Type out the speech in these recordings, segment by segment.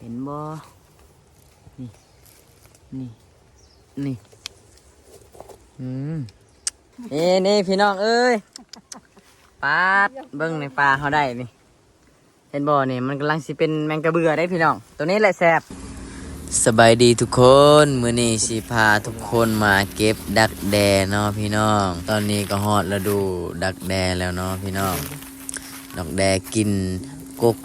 เห็นบ่นี่นี่นี่อืมนี่นี่พี่น้องเอ้ยปาดเบิ้งในปลาเขาได้นี่เห็นบ่นี่มันกำลังสิเป็นแมงกระเบือได้พี่น้อง ตัวนี้แหละแซบสบายดีทุกคนมื้อนี้สิพาทุกคนมาเก็บดักแดเนาะพี่น้อง ตอนนี้ก็ฮอดฤดูดักแดแล้วเนาะพี่น้องดอกแดกินกก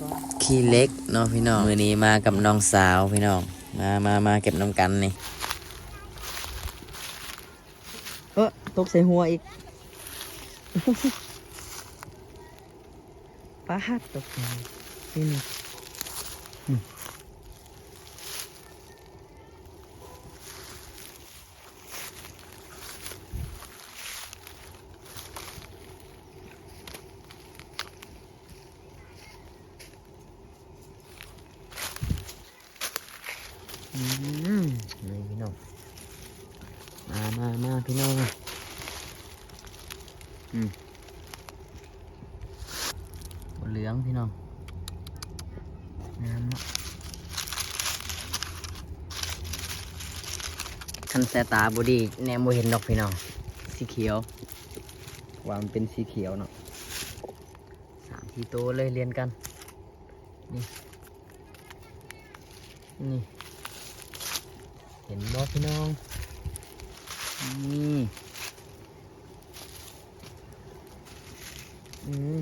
ขี้เล็กเนาะพี่น้องมื้อนี้มากับน้องสาวพี่น้องมามามาเก็บน้ำกันนี่เออตกใส่หัวอีกป้าดตกใส่นี่นี่ อืมนี่พี่น้อง มามามาพี่น้องอืมบนเหลืองพี่น้องงามเนาะคันแสตาบดีแนมโมเห็นดอกพี่น้อง สีเขียววางเป็นสีเขียวเนาะสามทีโตวเลยเรียนกัน นี่ นี่ ห็นบ่พี่น้องนี่อืม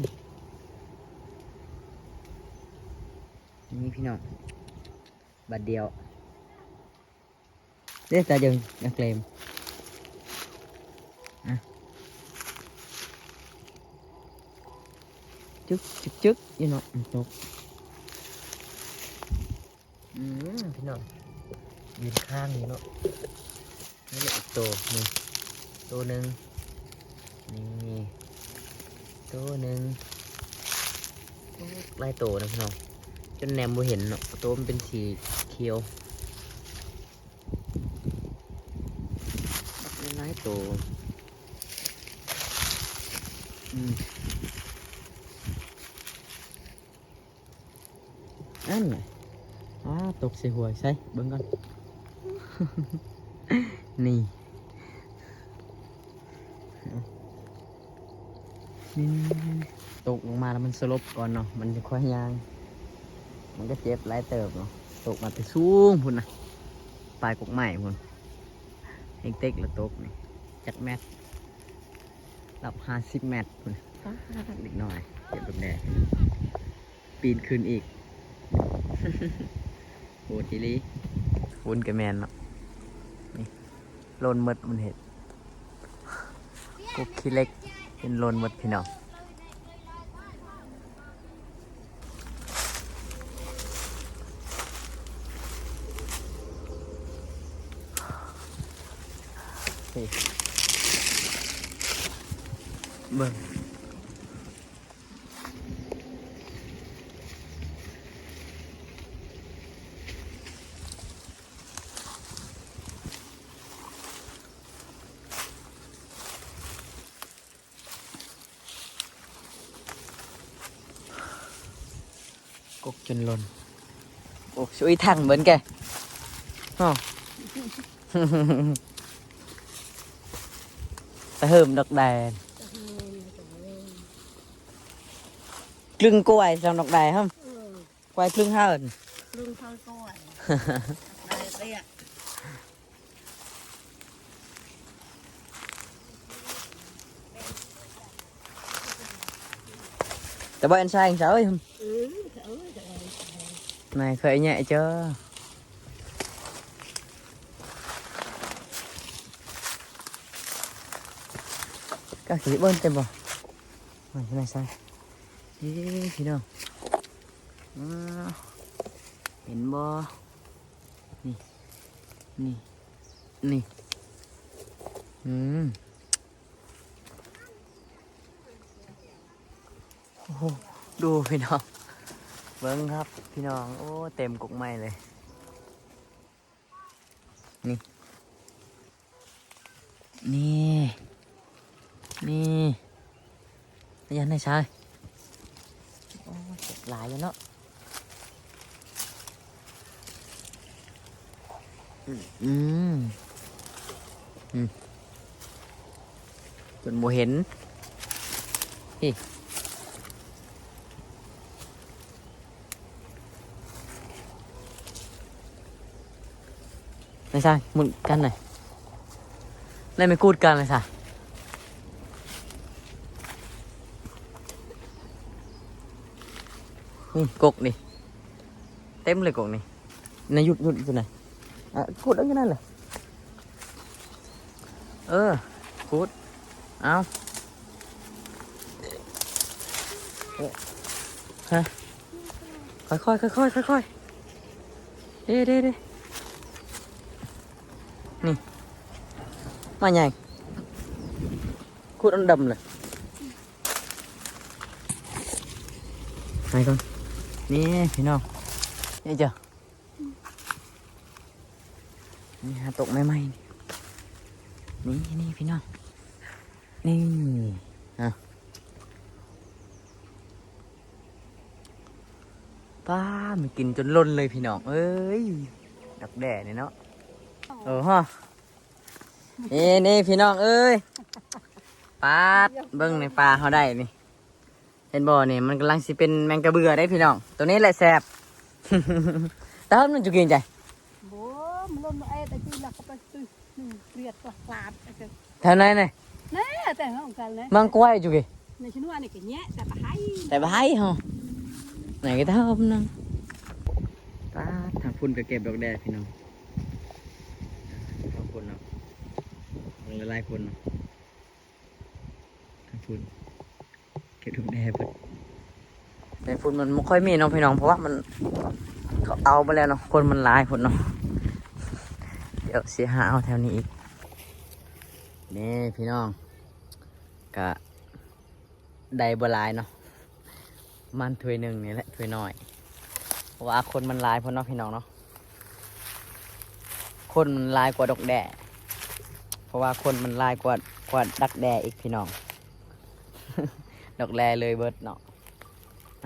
นี่พี่น้องบัดเดียวเรียกตาจึงนักเลมอะจึ๊กจึ๊กจึ๊กยี่ ยืนข้างนี่เนาะนี่แหละอีกตัวนี่ตัวหนึ่งนี่ตัวหนึ่งไล่ตัวนะพี่น้องจนแนมบ่เห็นเนาะตัวมันเป็นสีเขียวไล่ตัวอืมอันไหนอ้าตกใส่หัวใส่เบิ่งก่อน นี่ นี่ตกลงมาแล้วมันสลบก่อนเนาะ มันจะค่อยยาง มันก็เจ็บหลายเติบเนาะ ตกมาแต่สูงพุ่นนะปลายกกใหม่พุ่นเอกเต็กแล้วตกนี่จักแมตรรับห้าสิบแมตรพุ่นป๊าดเด็กหน่อยเก็บลูกแดดปีนขึ้นอีกโหทีลีวุ้นกับแมนเนาะโลนมดมันเห็ดกุกขี้เล็กเป็นโลนมดพี่น้องเบิ่งกุกจนหลนโอ้ช่วยถังเหมือนแกอ๋อ ตะเหิมดอกแดงครึ่งกล้วยสำดอกแดงครั บกล้วยครึ่งห้าเอินลุงเท่าก้อยได้เตี้ยแต่บ่ anh sai anh sợ không này khởi nhẹ chưa? các thứ bơn tem vào. Này thế này sai ý thế nào? Ờ. Biển bo nì. Nì. Nì. Ừ. Đồ phải nào? เบิ้งครับพี่น้อง โอ้ เต็มกุกไม้เลย นี่ นี่นี่ยันได้ใช่โอ้เจ็บหลายแล้วเนาะอืมอืมอืมจนโมเห็นนี่ ไม่ใช่หมุนกันหน่อยได้ไม่กูดกันเลยค่ะนี่กกนี่เต็มเลยกกนี่นายหยุดหยุดอยู่ไห นอะกูดเอาอยู่นั่นเลยเออกูดเอาเอ๊ะฮะค่อยค่อยค่อยค่อยค่อยค่อยๆเด้เด้เด้นี่มาใหญ่กูดอันดำเลยไปก่อนนี่พี่น้องนี่เจ้านี่ฮะตกไม่ไหมนี่นี่นี่พี่น้องนี่ฮะป้ามันกินจนล้นเลยพี่น้อง เอ้ยดักแด่เนี่ยเนาะ เออฮะนี่นี่พี่น้องเอ้ยปาดเบิ้งในปลาเขาได้นี่ เห็นบ่นี่มันกำลังสิเป็นแมงกระเบือได้พี่น้อง ตัวนี้แหละแสบตอนมันจะกินใจโบ้มลมไอ้แต่ที่หลักก็ไปตื้อหนึ่งเกลียดกว่าคลาดไอ้เจ้าแถวไหนเนี่ยแน่แต่งของกันเลยมังกล้วยจุกิในชิ้นว่านี่ก็แย่แต่ปะให้แต่บ่ให้เหรอไหนก็เท่านังตาทางพุ่นก็เก็บดอกแดดพี่น้องทางพุ่นเนาะ มันละลายพุ่นเนาะทางพุ่นเก็บดอกแดดเพิ่นในพุ่นมันไม่ค่อยมีเนาะพี่น้องเพราะว่ามันเขาเอาไปแล้วเนาะคนมันหลายพุ่นเนาะเดี๋ยวเสียหาเอาแถวนี้อีกนี่พี่น้องกะได้บลายเนาะมันถ้วยหนึ่งนี่แหละถ้วยน้อยเพราะว่าคนมันลายพอเนาะพี่น้องเนาะคนมันลายกว่าดอกแด่ เพราะว่าคนมันลายกว่ากว่าดักแด่อีกพี่น้อง ดอกแลเลยเบิดเนาะ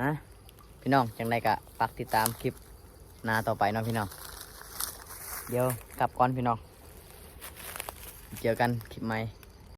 ฮะพี่น้องจังไรกะฝากติดตามคลิปหน้าต่อไปเนาะพี่น้อง เดี๋ยวกลับก่อนพี่น้อง เจอกันคลิปใหม่